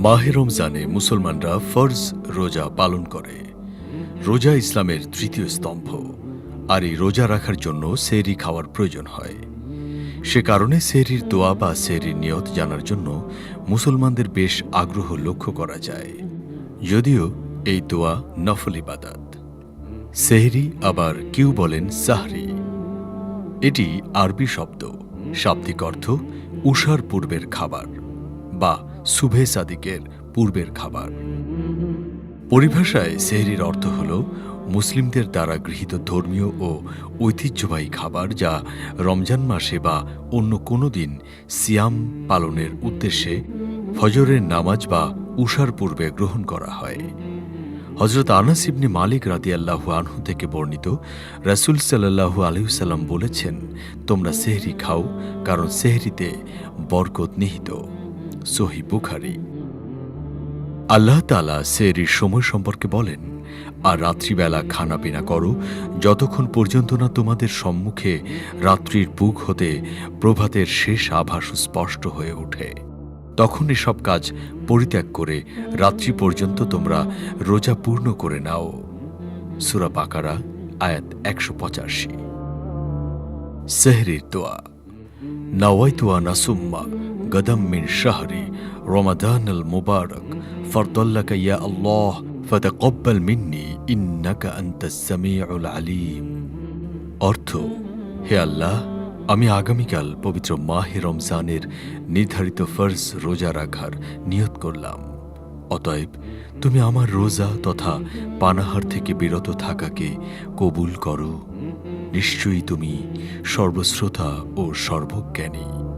মাহে রমজানে মুসলমানরা ফরজ রোজা পালন করে। রোজা ইসলামের তৃতীয় স্তম্ভ। আর এই রোজা রাখার জন্য সেরি খাওয়ার প্রয়োজন হয়। সে কারণে সেরির দোয়া বা সেরির নিয়ত জানার জন্য মুসলমানদের বেশ আগ্রহ লক্ষ্য করা যায়। যদিও এই দোয়া নফল ইবাদাত। সেহরি আবার কেউ বলেন সাহরি। এটি আরবি শব্দ, শাব্দিক অর্থ, উষার পূর্বের খাবার বা সুভে সাদিকের পূর্বের খাবার। পরিভাষায় সেহরির অর্থ হল, মুসলিমদের দ্বারা গৃহীত ধর্মীয় ও ঐতিহ্যবাহী খাবার যা রমজান মাসে বা অন্য কোনো দিন সিয়াম পালনের উদ্দেশ্যে ফজরের নামাজ বা উষার পূর্বে গ্রহণ করা হয়। হজরত আনাস ইবনে মালিক রাদি আল্লাহু আনহু থেকে বর্ণিত, রাসুল সাল্লাহু আলহিসাল্লাম বলেছেন, তোমরা সেহরি খাও, কারণ সেহরিতে বরকত নিহিত। সহি বুখারি। আল্লাহ তালা সেহরির সময় সম্পর্কে বলেন, আর রাত্রিবেলা খানা পিনা করো, যতক্ষণ পর্যন্ত না তোমাদের সম্মুখে রাত্রির বুক হতে প্রভাতের শেষ আভাস স্পষ্ট হয়ে ওঠে। তখন এসব কাজ পরিত্যাগ করে রাত্রি পর্যন্ত তোমরা রোজা পূর্ণ করে নাও। সুরা বাকারা, আয়াত একশো পঁচাশি। সেহরির দোয়া। নাওয়াইতু আনাসুম্মা গদম মিন শাহরি রমাদান আল মুবারক ফরদল্লাকা ইয়া আল্লাহ ফতাকব্বাল মিন্নি ইন্নাকা আন্তাস সামিউল আলিম অর্থ হে আল্লাহ, আমি আগামীকাল পবিত্র মাহে রমজানের নির্ধারিত ফর্জ রোজা রাখার নিয়ত করলাম। অতএব, তুমি আমার রোজা তথা পানাহার থেকে বিরত থাকাকে কবুল করো। নিশ্চয়ই তুমি সর্বশ্রোতা ও সর্বজ্ঞানী।